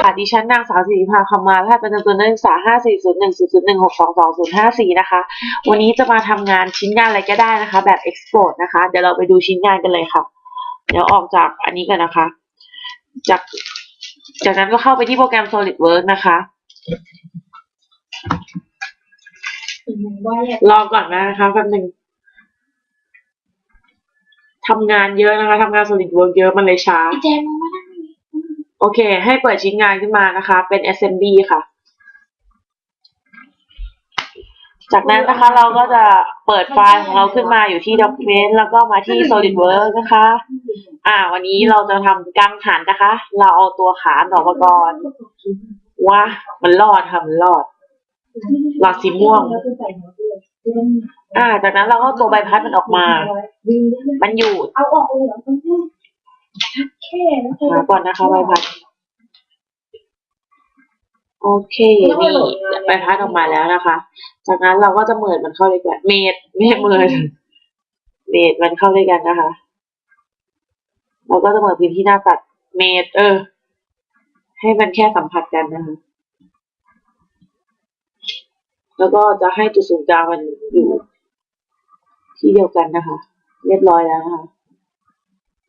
ค่ะดิฉันนางสาวสิริภาคำมารหัสประจำตัวนักศึกษา 540100162254 นะคะ วันนี้จะมาทำงานชิ้นงานอะไรก็ได้นะคะ แบบ export นะคะ เดี๋ยวเราไปดูชิ้นงานกันเลยค่ะ เดี๋ยวออกจากอันนี้กันนะคะ จาก จากนั้นก็เข้าไปที่โปรแกรม SolidWorks นะคะ รอก่อนนะคะแป๊บหนึ่งทำงานเยอะนะคะทำงาน SolidWorks เยอะมันเลยช้าแจมมา โอเค ให้เปิดชิ้นงานขึ้นมานะคะ เป็น SMB ค่ะ จากนั้นนะคะเราก็จะเปิดไฟล์ของเราขึ้นมาอยู่ที่ Document แล้วก็มาที่ SolidWorks นะคะ อ่า วันนี้เราจะทำกังหันนะคะ เราเอาตัวขาออกมาก่อนว่ามันรอดค่ะมันรอดหลอดสีม่วง อ่า จากนั้นเราก็ตัวใบพัดมันออกมา มันอยู่ เอาออกเลยเหรอมันแค่นะหาก่อนนะคะใบพัดโอเคนี่ใบพัดออกมาแล้วนะคะ จากนั้นเราก็จะเมิดมันเข้าด้วยกันเมดไม่ใช่เมิดเมดมันเข้าด้วยกันนะคะเราก็จะเมิดพื้นที่หน้าตัดเมดเออ ให้มันแค่สัมผัสกันนะคะแล้วก็จะให้จุดศูนย์กลางมันอยู่ที่เดียวกันนะคะ เรียบร้อยแล้วนะคะ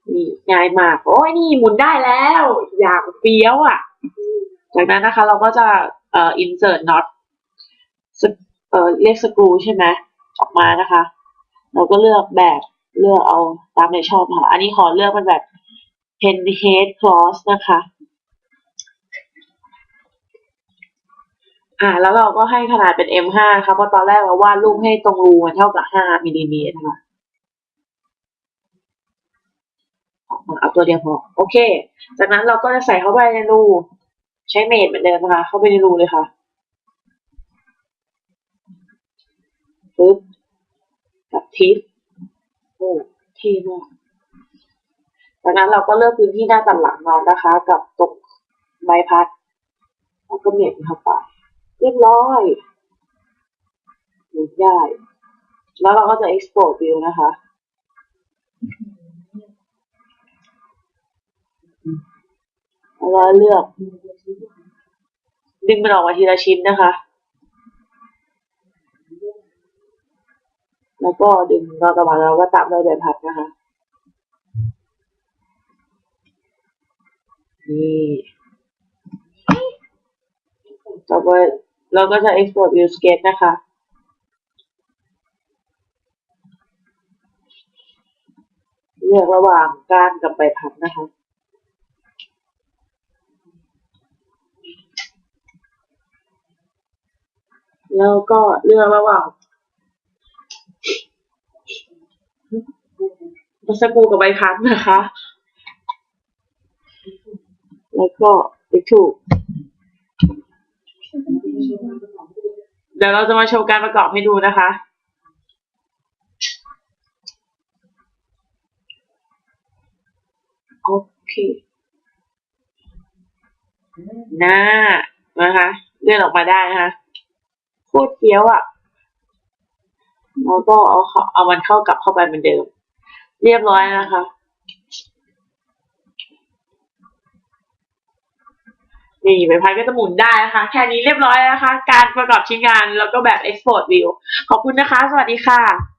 นี่ง่ายมาก โอ้ยนี่หมุนได้แล้ว อยากเฟี้ยวอะ จากนั้นนะคะ เราก็จะเอ่อ insert knot เอ่อเรียกสกรูใช่ไหมออกมานะคะ เราก็เลือกแบบเลือกเอาตามในชอบค่ะ อันนี้ขอเลือกเป็นแบบ pen head cross นะคะ อ่า แล้วเราก็ให้ขนาดเป็น M5 นะคะเพราะตอนแรกเราวาดรูปให้ตรงรูมันเท่ากับ 5มิลลิเมตรนะคะ เอาตัวเดียวพอ โอเค จากนั้นเราก็จะใส่เข้าไปในรู ใช้เมดเหมือนเดิมนะคะ เข้าไปในรูเลยค่ะปึ๊บกับทิปโอ้เท่มากจากนั้นเราก็เลือกพื้นที่หน้าตัดหลังนอนนะคะ กับตรงใบพัดแล้วก็เมดเข้าไป เรียบร้อยหมุนได้ แล้วเราก็จะ export view นะคะ แล้วก็เลือก ดึงมันออกมาทีละชิ้นนะคะ แล้วก็ดึงเราต่อมาเราก็ตามด้วยใบพัดนะคะนี่ต่อไปเราก็จะ export view sketch นะคะ เลือกระหว่างก้านกับใบพัดนะคะ แล้วก็เลือกระหว่างบัสกูกับใบพัดนะคะ แล้วก็ไปถูก เดี๋ยวเราจะมาโชว์การประกอบให้ดูนะคะโอเคหน้านะคะ เลื่อนออกมาได้นะคะ โคตรเกี้ยวอะ่ะแล้วก็เอาเขาเอามันเข้ากลับเข้าไปเหมือนเดิม เรียบร้อยนะคะ นี่ใบพัดก็จะหมุนได้นะคะ แค่นี้เรียบร้อยนะคะ การประกอบชิ้นงานแล้วก็แบบ export view ขอบคุณนะคะ สวัสดีค่ะ